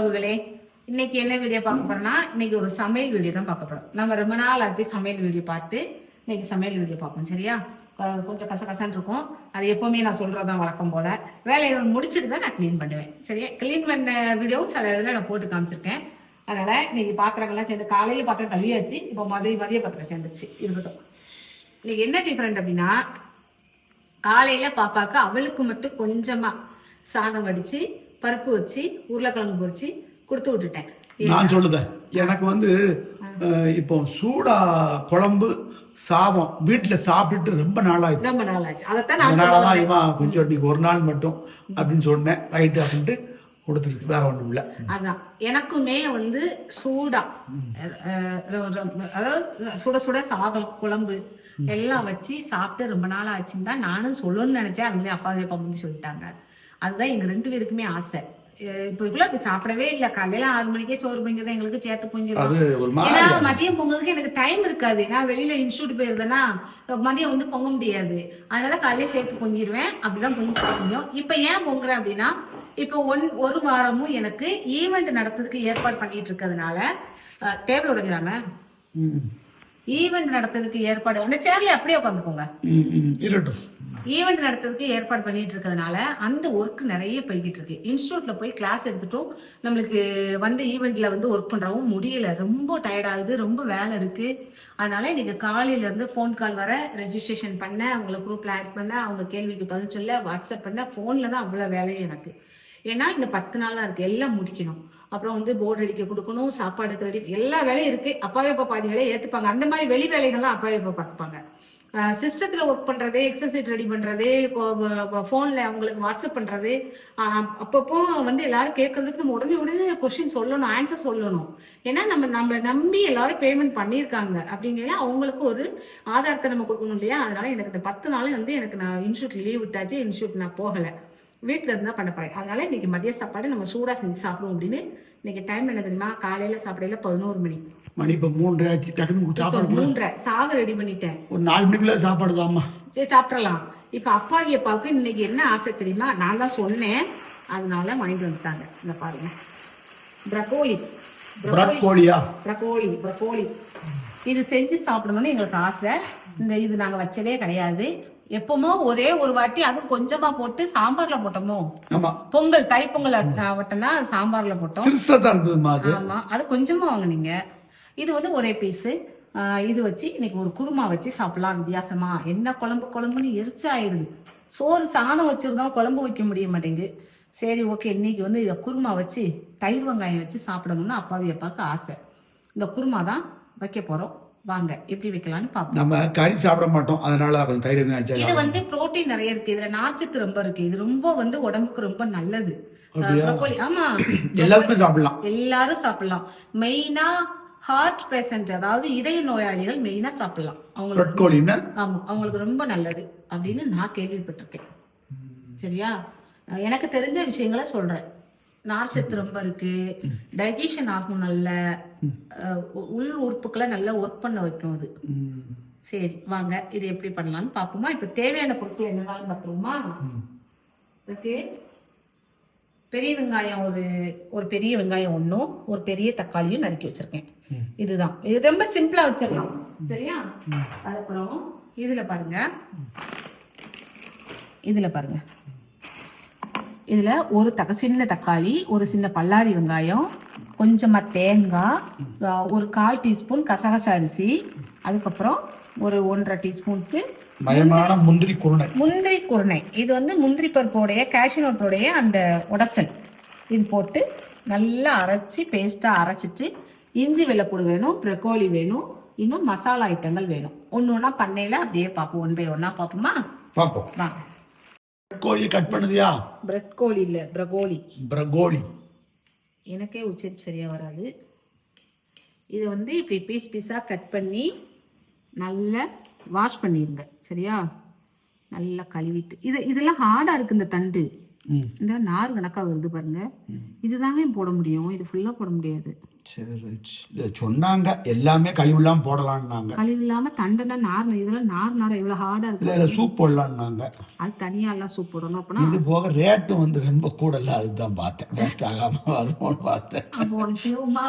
உறவுகளே இன்னைக்கு என்ன வீடியோ பார்க்க போறோம்னா இன்னைக்கு ஒரு சமையல் வீடியோ தான் பார்க்க போறோம். நம்ம ரொம்ப நாள் ஆச்சு சமையல் வீடியோ பார்த்து இன்னைக்கு சமையல் வீடியோ பார்ப்போம் சரியா? கொஞ்சம் கொஞ்சம் கசகசன்னு இருக்கும். அது எப்பவுமே நான் சொல்றதான் வழக்கம் போல. வேலையை முடிச்சுட்டு தான் நான் கிளீன் பண்ணுவேன் சரியா? க்ளீன் பண்ண வீடியோவும் சில இதில் நான் போட்டு காமிச்சிருக்கேன். அதனால இன்னைக்கு பாத்திரங்கள்லாம் சேர்ந்து காலையில பாத்திரம் கழுவியாச்சு இப்போ மதிய மதிய பாத்திரம் சேர்ந்துச்சு இருக்கட்டும். இன்னைக்கு என்ன டிஃபரெண்ட் அப்படின்னா காலையில பாப்பாக்கு அவளுக்கு மட்டும் கொஞ்சமா சாதம் வடிச்சு பருப்பு வச்சு உருளைக்கிழங்கு பொரிச்சு கொடுத்து விட்டுட்டேன். நான் சொல்லுதேன். எனக்கு வந்து இப்போ சூடா குழம்பு சாதம் வீட்டுல சாப்பிட்டுட்டு ரொம்ப நாளாயிடுச்சு. ரொம்ப நாள் ஆச்சு அதைத்தான் இவன் கொஞ்சம் இன்னைக்கு ஒரு நாள் மட்டும் அப்படின்னு சொன்னேன். ரைட்டு அப்படின்ட்டு கொடுத்துருக்கு. வேற ஒண்ணும் இல்ல. அதான். எனக்குமே வந்து சூடா அதாவது சுட சுட சாதம் குழம்பு எல்லாம் வச்சு சாப்பிட்டு ரொம்ப நாள் ஆச்சுன்னு தான் நானும் சொல்லணும்னு நினைச்சேன். அது மாதிரி அப்பாவே அப்பா வந்து சொல்லிட்டாங்க. அதுதான் எங்க ரெண்டு பேருக்குமே ஆசை. இப்போ இதுக்குள்ள அப்படி சாப்பிடவே இல்லை. காலையில ஆறு மணிக்கே சோறு பொங்கிதான் எங்களுக்கு சேட்டு பொங்கிடும். ஏன்னா மதியம் பொங்குறதுக்கு எனக்கு டைம் இருக்காது. நான் வெளியில இன்ஸ்டியூட் போயிருந்தேன்னா மதியம் வந்து பொங்க முடியாது. அதனால காலையில சேர்த்து பொங்கிடுவேன் அப்படிதான் பொங்கி முடியும். இப்ப ஏன் பொங்குறேன் அப்படின்னா இப்போ ஒன் ஒரு வாரமும் எனக்கு ஈவெண்ட் நடத்துறதுக்கு ஏற்பாடு பண்ணிட்டு இருக்கிறதுனால டேபிள் உடைக்கிறாங்க. ஈவெண்ட் நடத்துறதுக்கு ஏற்பாடு. அந்த சேர்ல அப்படியே உட்காந்துக்கோங்க. ஈவெண்ட் நடத்துறதுக்கு ஏற்பாடு பண்ணிட்டு இருக்கிறதுனால அந்த ஒர்க் நிறைய போய்கிட்டு இருக்கு. இன்ஸ்டியூட்ல போய் கிளாஸ் எடுத்துட்டும் நம்மளுக்கு வந்து ஈவெண்ட்ல வந்து ஒர்க் பண்றவும் முடியல. ரொம்ப டயர்ட் ஆகுது ரொம்ப வேலை இருக்கு. அதனால இன்னைக்கு காலையில இருந்து ஃபோன் கால் வர ரெஜிஸ்ட்ரேஷன் பண்ண அவங்கள குரூப்ல ஆட் பண்ண அவங்க கேள்விக்கு பதில் சொல்ல வாட்ஸ்அப் பண்ண ஃபோன்ல தான் அவ்வளவு வேலையும் எனக்கு. ஏன்னா இந்த பத்து நாள் தான் இருக்கு. எல்லாம் முடிக்கணும். அப்புறம் வந்து போர்டு அடிக்க கொடுக்கணும் சாப்பாடு ரெடி எல்லா வேலையும் இருக்கு. அப்பாவே அப்பா பாதி வேலையை ஏத்துப்பாங்க. அந்த மாதிரி வெளி வேலைகள்லாம் அப்பாவே அப்பா பார்த்துப்பாங்க சிஸ்டத்தில் ஒர்க் பண்ணுறது எக்ஸசைஸ் ரெடி பண்ணுறது ஃபோனில் அவங்களுக்கு வாட்ஸ்அப் பண்ணுறது அப்பப்போ வந்து எல்லாரும் கேட்கறதுக்கு நம்ம உடனே உடனே கொஸ்டின் சொல்லணும் ஆன்சர் சொல்லணும். ஏன்னா நம்ம நம்மளை நம்பி எல்லாரும் பேமெண்ட் பண்ணியிருக்காங்க அப்படிங்கிற அவங்களுக்கு ஒரு ஆதாரத்தை நம்ம கொடுக்கணும் இல்லையா? அதனால எனக்கு இந்த பத்து நாள் வந்து எனக்கு நான் இன்ஸ்டியூட் லீவ் விட்டாச்சு இன்ஸ்டியூட் நான் போகலை. வீட்டில் இருந்தால் பண்ண போறேன். அதனால இன்னைக்கு மதிய சாப்பாடு நம்ம சூடாக செஞ்சு சாப்பிடுவோம் அப்படின்னு இன்னைக்கு டைம் என்ன தெரியுமா? காலையில் சாப்பிடையில பதினோரு மணி. மணி இப்ப மூன்றரை ஆச்சு. டக்குனு சாப்பாடு. மூன்றரை. சாதம் ரெடி பண்ணிட்டேன். ஒரு நாலு மணிக்குள்ள சாப்பாடு தாம்மா சரி சாப்பிடலாம். இப்ப அப்பாவி அப்பாவுக்கு இன்னைக்கு என்ன ஆசை தெரியுமா? நான் தான் சொன்னேன். அதனால வாங்கிட்டு வந்துட்டாங்க. இந்த பாருங்க. பிரகோலி பிரக்கோலியா பிரகோலி பிரகோலி இது செஞ்சு சாப்பிடணும்னு எங்களுக்கு ஆசை. இந்த இது நாங்க வச்சதே கிடையாது. எப்பவுமோ ஒரே ஒரு வாட்டி அதுவும் கொஞ்சமா போட்டு சாம்பார்ல போட்டோமோ? ஆமா. பொங்கல் தைப்பொங்கல் வட்டம்னா சாம்பார்ல போட்டோம். சிறுசா இருந்ததுமா ஆமா. அது கொஞ்சமா வாங்குனீங்க. இது வந்து ஒரே பீஸ் இது வச்சு இன்னைக்கு ஒரு குருமா வச்சு சாப்பிடலாம் வித்தியாசமா. என்ன குழம்பு குழம்புன்னு எரிச்சாயிடுது. சோறு சாதம் வச்சிருந்தோம் குழம்பு வைக்க முடிய மாட்டேங்குது. சரி ஓகே இன்னைக்கு வந்து இதை குருமா வச்சு தயிர் வெங்காயம் வச்சு சாப்பிடணும்னு அப்பாவி அப்பாவுக்கு ஆசை. இந்த குருமா தான் வைக்க போறோம். வாங்க எப்படி வைக்கலாம்னு பார்ப்போம் நம்ம கறி சாப்பிட மாட்டோம் அதனால கொஞ்சம் தயிர் இது வந்து புரோட்டீன் நிறைய இருக்கு. இதுல நார்ச்சத்து ரொம்ப இருக்கு. இது ரொம்ப வந்து உடம்புக்கு ரொம்ப நல்லது? ப்ரோக்கோலி ஆமா. எல்லாருமே சாப்பிடலாம். எல்லாரும் சாப்பிடலாம். மெயினா ஹார்ட் பேஷண்ட் அதாவது இதய நோயாளிகள் மெயினா சாப்பிடலாம். அவங்களுக்கு ஆமா அவங்களுக்கு ரொம்ப நல்லது அப்படின்னு நான் கேள்விப்பட்டிருக்கேன். சரியா? எனக்கு தெரிஞ்ச விஷயங்களை சொல்றேன். நார்ச்சத்து ரொம்ப இருக்கு. டைஜஷன் ஆகும் நல்ல உள் உறுப்புக்களை நல்லா ஒர்க் பண்ண வைக்கும் அது. சரி வாங்க இது எப்படி பண்ணலாம்னு பார்ப்போமா? இப்ப தேவையான பொருட்கள் என்னென்னாலும் பார்த்துருவோமா? ஓகே பெரிய வெங்காயம் ஒரு ஒரு பெரிய வெங்காயம் ஒன்றும் ஒரு பெரிய தக்காளியும் நறுக்கி வச்சிருக்கேன். இதுதான். இது ரொம்ப சிம்பிளா வச்சிடலாம். சரியா? அதுக்கப்புறம் இதுல பாருங்க. இதுல பாருங்க. இதுல ஒரு தக்க சின்ன தக்காளி ஒரு சின்ன பல்லாரி வெங்காயம் கொஞ்சமா தேங்காய் ஒரு கால் டீஸ்பூன் கசகசா அரிசி அதுக்கப்புறம் ஒரு ஒன்றரை டீஸ்பூனுக்கு மயமான முந்திரி குருணை. முந்திரி குருணை. இது வந்து முந்திரி பருப்போடைய கேஷ்யூ நட்டோடைய அந்த உடசல். இது போட்டு நல்லா அரைச்சி பேஸ்ட்டாக அரைச்சிட்டு இஞ்சி வெள்ளைப்பூடு வேணும் ப்ரக்கோலி வேணும் இன்னும் மசாலா ஐட்டங்கள் வேணும். ஒன்று ஒன்றா பண்ணையில் அப்படியே பார்ப்போம். ஒன் பை ஒன்றா பார்ப்போமா? பார்ப்போம். வாங்க. கோழி கட் பண்ணுதியா? பிரெட் கோழி இல்லை பிரகோலி. பிரகோலி. எனக்கே உச்சரிப்பு சரியாக வராது. இதை வந்து இப்படி பீஸ் பீஸாக கட் பண்ணி நல்லா வாஷ் பண்ணிடுங்க சரியா? நல்லா கழுவிட்டு. இது இதெல்லாம் ஹார்டாக இருக்குது இந்த தண்டு. இந்த நார் கணக்காக வருது பாருங்க. இதுதாங்க போட முடியும். இது ஃபுல்லாக போட முடியாது. சரி இல்ல, சொன்னாங்க. எல்லாமே கழிவுலாம் போடலான்னாங்க. கழிவு இல்லாம தண்டெல்லாம் நார் இதெல்லாம் நார் நார் இவ்வளவு ஹார்டா இல்ல இருக்கு. இல்ல சூப் போடலான்னாங்க. அது தனியா எல்லாம் சூப் போடணும் அப்படின்னா இது போக ரேட்டும் வந்து ரொம்ப கூடல அதுதான் பார்த்தேன். வேஸ்ட் ஆகாம வருமோன்னு பார்த்தேன். அப்போ செய்வோமா?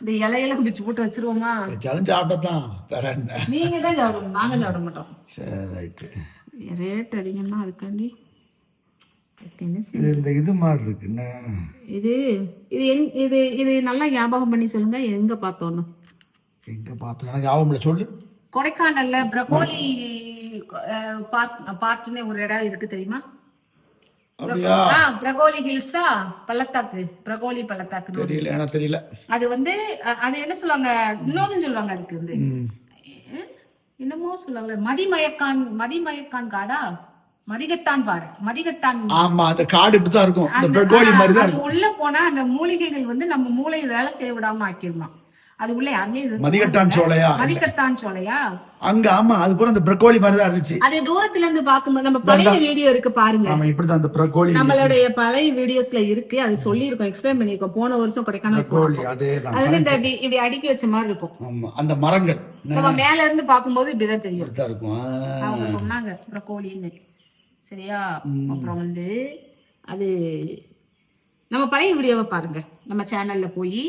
இந்த இலையெல்லாம் பிடிச்சு போட்டு வச்சிருவோமா? வச்சாலும் சாப்பிட்டதான் வேற என்ன? நீங்க தான் சாப்பிடணும் நாங்க சாப்பிட மாட்டோம். சரி ரைட்டு. ரேட் அதிகம்னா அதுக்காண்டி இது இந்த இது மாதிரி இருக்கு. என்ன? இது இது எங் இது இது நல்லா ஞாபகம் பண்ணி சொல்லுங்க. எங்க பார்த்தோன்னு? எங்க பார்த்தோம்? எனக்கு ஞாபகம் சொல்லு. கொடைக்கானல்ல பிரகோலி பார்ட்னு ஒரு இடம் இருக்கு தெரியுமா? பிரகோலி ஹில்ஸா? பள்ளத்தாக்கு. பிரகோலி பள்ளத்தாக்கு தெரியல எனக்கு தெரியல. அது வந்து அது என்ன சொல்லுவாங்க? இன்னொன்னு சொல்லுவாங்க அதுக்கு வந்து. என்னமோ சொல்லுவாங்க மதிமயக்கான் மதிமயக்கான் காடா? மதிகட்டான் பாரு மதிகட்டான் ஆமா அந்த காடு இப்படிதான் இருக்கும். அந்த- பெட்ரோலி மாதிரி தான் உள்ள போனா அந்த மூலிகைகள் வந்து நம்ம மூளையை வேலை செய்ய விடாம ஆக்கிடுமா அது உள்ள யாருமே மதிகட்டான் சோலையா? மதிகட்டான் சோலையா? அங்க ஆமா அது பூரா அந்த பிரக்கோலி மாதிரி தான் இருந்துச்சு. அது தூரத்துல இருந்து பாக்கும்போது நம்ம பழைய வீடியோ இருக்கு பாருங்க. ஆமா இப்படிதான் அந்த பிரக்கோலி நம்மளுடைய பழைய வீடியோஸ்ல இருக்கு அது சொல்லியிருக்கோம் எக்ஸ்பிளைன் பண்ணிருக்கோம் போன வருஷம் கொடைக்கானல் பிரக்கோலி அதே தான் அது இந்த இப்படி அடுக்கி வச்ச மாதிரி இருக்கும். ஆமா அந்த மரங்கள். நம்ம மேல இருந்து பாக்கும்போது இப்படிதான் தெரியும். இருக்கும். அவங்க சொன்னாங்க ப்ரொக்கோலின்னு சரியா? அப்புறம் வந்து அது நம்ம பழைய வீடியோவை பாருங்க. நம்ம சேனல்ல போய்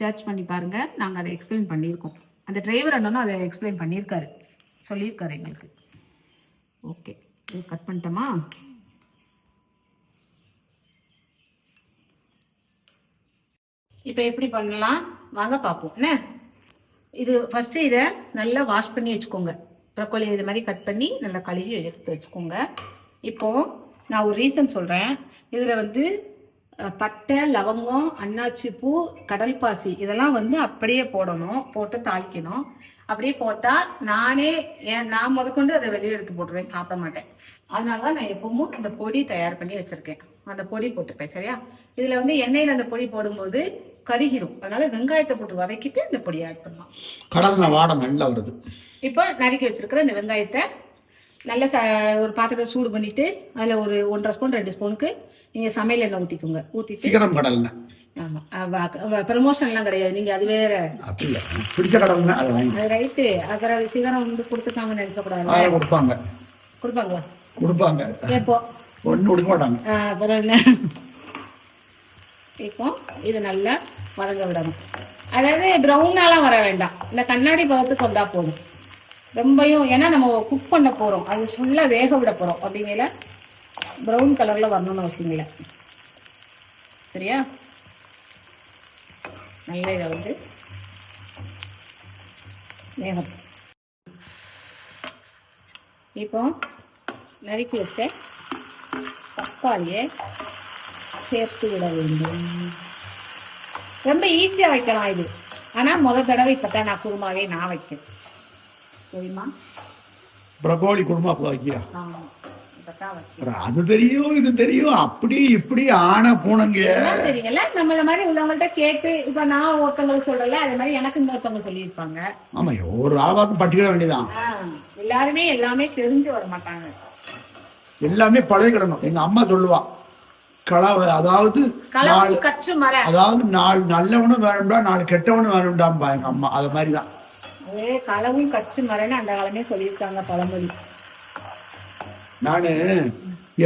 சர்ச் பண்ணி பாருங்க. நாங்க அதை எக்ஸ்பிளைன் பண்ணியிருக்கோம். அந்த டிரைவர் அண்ணனும் அதை எக்ஸ்பிளைன் பண்ணியிருக்காரு. சொல்லியிருக்காரு எங்களுக்கு. ஓகே இது கட் பண்ணிட்டோமா? இப்போ எப்படி பண்ணலாம்? வாங்க பார்ப்போம். என்ன? இது ஃபஸ்ட்டு இதை நல்லா வாஷ் பண்ணி வச்சுக்கோங்க. ப்ரொக்கோலி இது மாதிரி கட் பண்ணி நல்லா கழுவி எடுத்து வச்சுக்கோங்க. இப்போ நான் ஒரு ரீசன் சொல்கிறேன் இதில் வந்து பட்டை லவங்கம் அன்னாச்சி பூ கடல் பாசி இதெல்லாம் வந்து அப்படியே போடணும். போட்டு தாளிக்கணும். அப்படியே போட்டால் நானே ஏன் நான் முதற்கொண்டு அதை வெளியே எடுத்து போட்டுருவேன். சாப்பிட மாட்டேன். அதனால தான் நான் எப்பவும் இந்த பொடி தயார் பண்ணி வச்சுருக்கேன். அந்த பொடி போட்டுப்பேன் சரியா? இதில் வந்து எண்ணெயில் அந்த பொடி போடும்போது கருகிரும். அதனால வெங்காயத்தை போட்டு வதக்கிட்டு இந்த பொடியை ஆட் பண்ணலாம். கடல்ல வாடை நல்லா வருது. இப்போ நறுக்கி வச்சிருக்கிற இந்த வெங்காயத்தை நல்ல ச ஒரு பாத்திரத்தை சூடு பண்ணிட்டு அதில் ஒரு ஒன்றரை ஸ்பூன் ரெண்டு ஸ்பூனுக்கு நீங்கள் சமையல் எண்ணெய் ஊற்றிக்கோங்க ஊற்றிட்டு சீக்கிரம் கடல்னா ஆமாம் ப்ரமோஷன்லாம் கிடையாது. நீங்கள் அது வேற. பிடிச்ச அதை ரைட்டு அதில் சிகரம் வந்து கொடுத்துட்டாங்கன்னு நினைக்கக்கூடாது கொடுப்பாங்க. கொடுப்பாங்களா? கொடுப்பாங்க. எப்போ? ஒன்றும் கொடுக்க மாட்டாங்க. அப்புறம் என்ன? இப்போ இது நல்லா வதங்க விடணும். அதாவது ப்ரௌனாலாம் வர வேண்டாம். இந்த கண்ணாடி பதத்துக்கு வந்தா போதும். ரொம்பையும் ஏன்னா நம்ம குக் பண்ண போகிறோம் அது ஃபுல்லாக வேக விட போகிறோம் அப்படிங்கல ப்ரௌன் கலரில் வரணும்னு அவசியம் இல்லை. சரியா? நல்ல இதை வந்து வேகம் இப்போ நறுக்கி வச்ச தக்காளியை சேர்த்து விட வேண்டும். ரொம்ப ஈஸியாக வைக்கலாம் இது. ஆனால் முத தடவை இப்போ தான் நான் குருமாவே நான் வைக்கிறேன் சரிம்மா பிரகோலி குடும்பம் அப்போ வைக்கியா அது தெரியும் இது தெரியும். அப்படி இப்படி ஆன பூனங்க. தெரியுங்கல்ல நம்மள மாதிரி உள்ளவங்கள்ட்ட கேட்டு இப்போ நான் ஒருத்தவங்களுக்கு சொல்லல அதே மாதிரி எனக்கு இன்னொருத்தவங்க சொல்லியிருப்பாங்க. ஆமா ஒரு ஆவாக்கும் பட்டிக்கிட வேண்டியதான் எல்லாருமே எல்லாமே தெரிஞ்சு வர மாட்டாங்க. எல்லாமே பழகிடணும் எங்க அம்மா சொல்லுவா களவு அதாவது அதாவது நாலு நல்லவனும் வேணும்டா நாலு கெட்டவனும் வேணும்டாம்பா எங்க அம்மா. அது மாதிரி அதே களவும் கற்று மரன்னு அந்த காலமே சொல்லியிருக்காங்க பழமொழி. நானு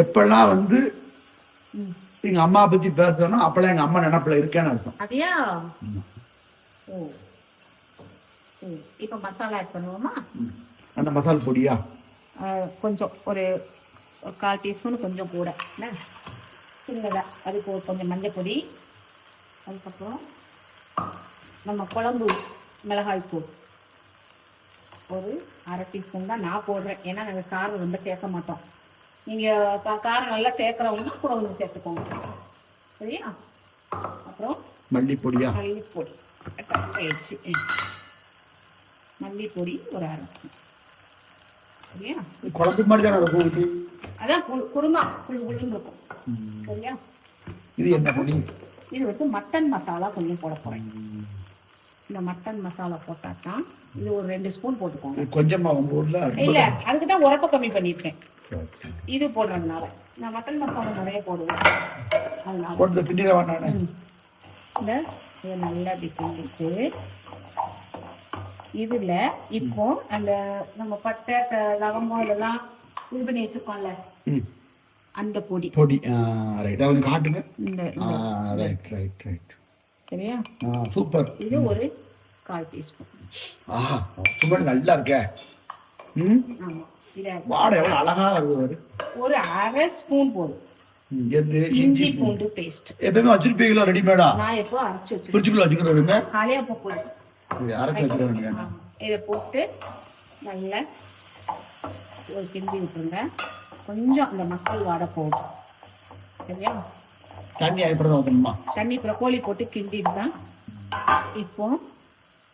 எப்பெல்லாம் வந்து எங்க அம்மா பத்தி பேசணும் அப்பெல்லாம் எங்க அம்மா நினப்புல இருக்கேன்னு அர்த்தம். அப்படியா? ஓ. இப்போ மசாலா ஆட் பண்ணுவோமா? அந்த மசால் பொடியா? கொஞ்சம் ஒரு ஒரு கால் டீஸ்பூன் கொஞ்சம் கூட என்ன? சின்னதா. அதுக்கு ஒரு கொஞ்சம் மஞ்சள் பொடி அதுக்கப்புறம் நம்ம குழம்பு மிளகாய் தூள் ஒரு அரை டீஸ்பூன் தான் நான் போடுறேன். ஏன்னா நாங்கள் காரம் ரொம்ப சேர்க்க மாட்டோம். நீங்கள் காரம் நல்லா சேர்க்குறவங்கன்னா கூட கொஞ்சம் சேர்த்துக்கோங்க. சரியா? அப்புறம் மல்லிப்பொடியா? மல்லிப்பொடி. ஆயிடுச்சு. மல்லிப்பொடி ஒரு அரை சரியா? குழம்பு மாதிரி தானே இருக்கும். அதான் குருமா. குழு குழுன்னு இருக்கும். சரியா? இது என்ன பொடி? இது வந்து மட்டன் மசாலா கொஞ்சம் போட போறேன். இந்த மட்டன் மசாலா போட்டா தான் இது ஒரு ரெண்டு ஸ்பூன் போட்டுக்கோங்க. கொஞ்சமா உங்க ஊர்ல இல்ல அதுக்கு தான் உரப்ப கம்மி பண்ணிருக்கேன். இது போடுறதுனால. நான் மட்டன் மசாலா நிறைய போடுவேன். அதனால. போட்டு இந்த இதை நல்லா அப்படி கிண்டிட்டு இதுல இப்போ அந்த நம்ம பட்டை லவங்கம் இதெல்லாம் இது பண்ணி வச்சிருக்கோம்ல. ம். அந்த பொடி. பொடி ரைட் அவங்க காட்டுங்க. ரைட் ரைட் ரைட் சரியா? சூப்பர். இது ஒரு கால் டீஸ்பூன். ஆஹா சும்மா நல்லா இருக்கே. ம்? வாடை எவ்வளோ அழகா வருது. ஒரு அரை ஸ்பூன் போதும். எது? இஞ்சி பூண்டு. பேஸ்ட் எப்பவுமே வச்சிருப்பீங்களா ரெடிமேடா? நான் எப்போ அரைச்சு வச்சிருக்கேன். ஃப்ரிட்ஜுக்குள்ள வச்சுக்கிறதுங்க காலையா அப்போ இது அரைச்சி வச்சுக்கிறதுங்க இதை போட்டு நல்லா ஒரு கிண்டி விட்டுருங்க. கொஞ்சம் அந்த மசால் வாடை போடும் சரியா? தண்ணி அப்புறம் ஊற்றணுமா தண்ணி ப்ரக்கோலி போட்டு கிண்டிட்டு தான் இப்போ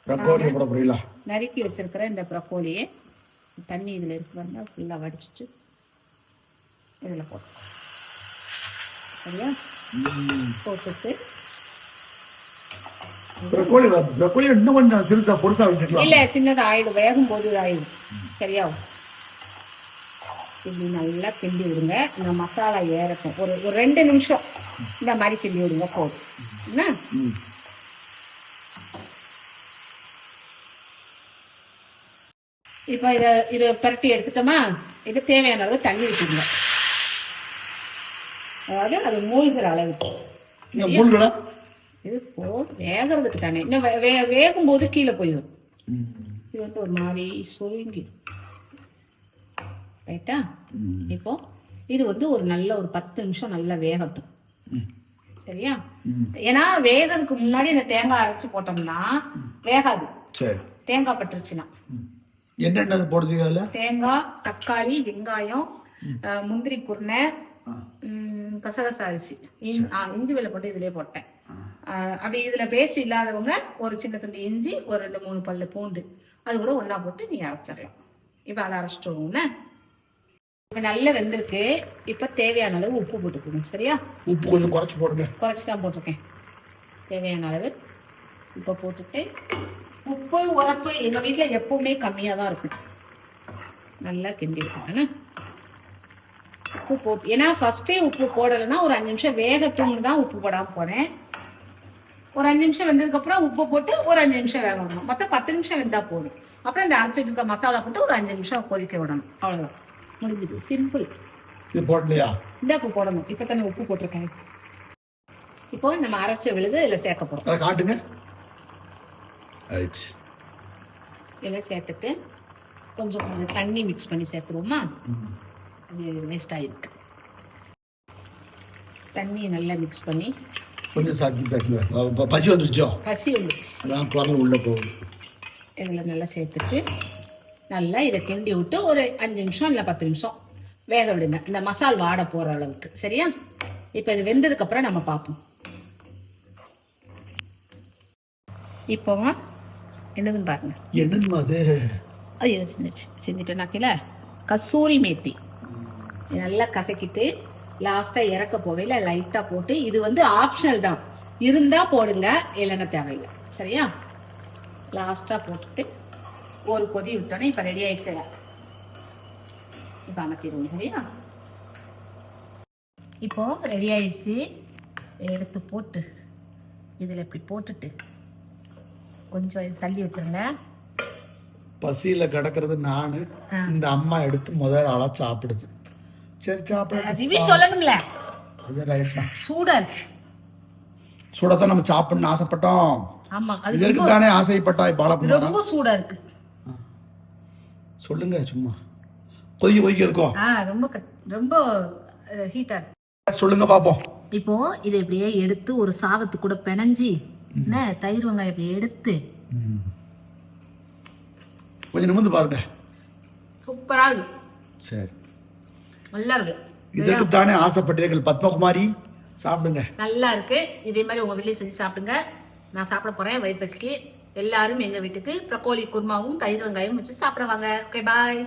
ரக்கோலி போட புரியல நறுக்கி வச்சிருக்கிற இந்த ப்ரக்கோலியை தண்ணி இதில் இருக்கு பாருங்க ஃபுல்லாக வடிச்சிட்டு இதில் போட்டு சரியா? போட்டுட்டு ரக்கோலி ரக்கோலி இன்னும் கொஞ்சம் சிறுசா பொருசா வச்சுக்கலாம். இல்ல சின்னது ஆயிடும். வேகும் போது ஆயிடும். சரியா? இப்படி நல்லா கிண்டி விடுங்க. இந்த மசாலா ஏறட்டும். ஒரு ஒரு ரெண்டு நிமிஷம். இந்த மாதிரி கிண்டி விடுங்க போதும். என்ன? இப்போ இதை இதை பரட்டி எடுத்துட்டோமா? இது தேவையான அளவு தண்ணி விட்டுருங்க அதாவது அது மூழ்கிற அளவுக்கு. இது போ வேகிறதுக்கு தானே இன்னும் வே- வேகும் போது கீழே போயிடும். இது வந்து ஒரு மாதிரி சுருங்கி. ரைட்டா? இப்போ இது வந்து ஒரு நல்ல ஒரு பத்து நிமிஷம் நல்லா வேகட்டும். சரியா? ஏன்னா வேகிறதுக்கு முன்னாடி இந்த தேங்காய் அரைச்சு போட்டோம்னா வேகாது. தேங்காய் பட்டுருச்சுன்னா. என்னென்ன போடுறதுக்கு அதில் தேங்காய் தக்காளி வெங்காயம் முந்திரி குருணை கசகசா அரிசி. இஞ்சி வெள்ளை போட்டு இதுலயே போட்டேன். அப்படி இதுல பேஸ்ட் இல்லாதவங்க ஒரு சின்ன துண்டு இஞ்சி ஒரு ரெண்டு மூணு பல்லு பூண்டு. அது கூட ஒண்ணா போட்டு நீங்க அரைச்சிடலாம். இப்ப அதை அரைச்சிட்டு வருவோம்னா இப்ப நல்லா வெந்திருக்கு. இப்ப தேவையான அளவு உப்பு போட்டுக்கணும். சரியா? உப்பு கொஞ்சம் குறைச்சி போடுங்க. குறைச்சி தான் போட்டிருக்கேன். தேவையான அளவு உப்பை போட்டுட்டு உப்பு உரப்பு எங்கள் வீட்டில் எப்பவுமே கம்மியாக தான் இருக்கும். நல்லா கிண்டி விட்டுருங்க உப்பு போட்டு ஏன்னா ஃபர்ஸ்டே உப்பு போடலைன்னா ஒரு அஞ்சு நிமிஷம் வேகட்டும்னு தான் உப்பு போடாமல் போனேன். ஒரு அஞ்சு நிமிஷம் வெந்ததுக்கப்புறம் உப்பு போட்டு ஒரு அஞ்சு நிமிஷம் வேக விடணும். மொத்தம் பத்து நிமிஷம் வெந்தா போதும். அப்புறம் இந்த அரைச்சி வச்சிருக்க மசாலா போட்டு ஒரு அஞ்சு நிமிஷம் கொதிக்க விடணும். அவ்வளோதான் முடிஞ்சுது. சிம்பிள் இது போடலையா? இந்த உப்பு போடணும். இப்போ தானே உப்பு போட்டிருக்கேன். இப்போ நம்ம அரைச்ச விழுது இதில் சேர்க்க போகிறோம் காட்டுங்க. ரைட் இதில் சேர்த்துட்டு கொஞ்சம் தண்ணி மிக்ஸ் பண்ணி சேர்த்துருவோமா? அது வேஸ்ட் ஆகிருக்கு தண்ணியை நல்லா மிக்ஸ் பண்ணி கொஞ்சம் பேசுங்க. பசி வந்துருச்சோ? பசி வந்துச்சு அதான் குரல் உள்ள போகுது. இதில் நல்லா சேர்த்துட்டு நல்லா இதை கிண்டி விட்டு ஒரு அஞ்சு நிமிஷம் இல்லை பத்து நிமிஷம் வேக விடுங்க. இந்த மசால் வாட போகிற அளவுக்கு. சரியா? இப்போ இது வெந்ததுக்கப்புறம் நம்ம பார்ப்போம். இப்போ என்னதுன்னு பாருங்க. என்னதுமா அது? ஐயோ சிந்திட்டேன் நாக்கில கசூரி மேத்தி. நல்லா கசக்கிட்டு லாஸ்ட்டாக இறக்க போவையில் லைட்டாக போட்டு இது வந்து ஆப்ஷனல் தான். இருந்தால் போடுங்க இல்லைன்னா தேவையில்லை. சரியா? லாஸ்ட்டாக போட்டுட்டு ஒரு கொதி விட்டோன்னே இப்போ ரெடி ஆயிடுச்சு இப்போ அமர்த்திடுவோம் சரியா? இப்போ ரெடி ஆயிடுச்சு. எடுத்து போட்டு இதில் இப்படி போட்டுட்டு கொஞ்சம் தள்ளி வச்சிருங்க. பசியில கிடக்கிறது நானு இந்த அம்மா எடுத்து முதல் ஆளா சாப்பிடுது. சரி சாப்பிடு ரிவ்யூ சொல்லணும்ல. அது ரைட் தான். சூடா இருக்கு சுடத்தான் நம்ம சாப்பிடணும்னு ஆசைப்பட்டோம். ஆமா அது இதற்கு தானே ஆசைப்பட்டாய் பாலகுமாரா ரொம்ப சூடா இருக்கு. சொல்லுங்க சும்மா. கொதிக்க கொதிக்க இருக்கோம் ரொம்ப ரொம்ப ஹீட்டா இருக்கு. சொல்லுங்க பாப்போம். இப்போ இதை இப்படியே எடுத்து ஒரு சாதத்து கூட பிணைஞ்சி என்ன தயிர் வெங்காயம் இப்படி எடுத்து. கொஞ்சம் நிமிந்து பாருங்க. சூப்பரா இருக்கு. சரி. நல்லா இருக்கு. இதற்கு தானே ஆசைப்பட்டீர்கள் பத்மகுமாரி. சாப்பிடுங்க. நல்லா இருக்கு. இதே மாதிரி உங்க வீட்லயும் செஞ்சு சாப்பிடுங்க. நான் சாப்பிட போறேன் வயிறு பசிக்கு. எல்லாரும் எங்க வீட்டுக்கு ப்ரக்கோலி குருமாவும் தயிர் வெங்காயம் வச்சு சாப்பிட வாங்க ஓகே பாய்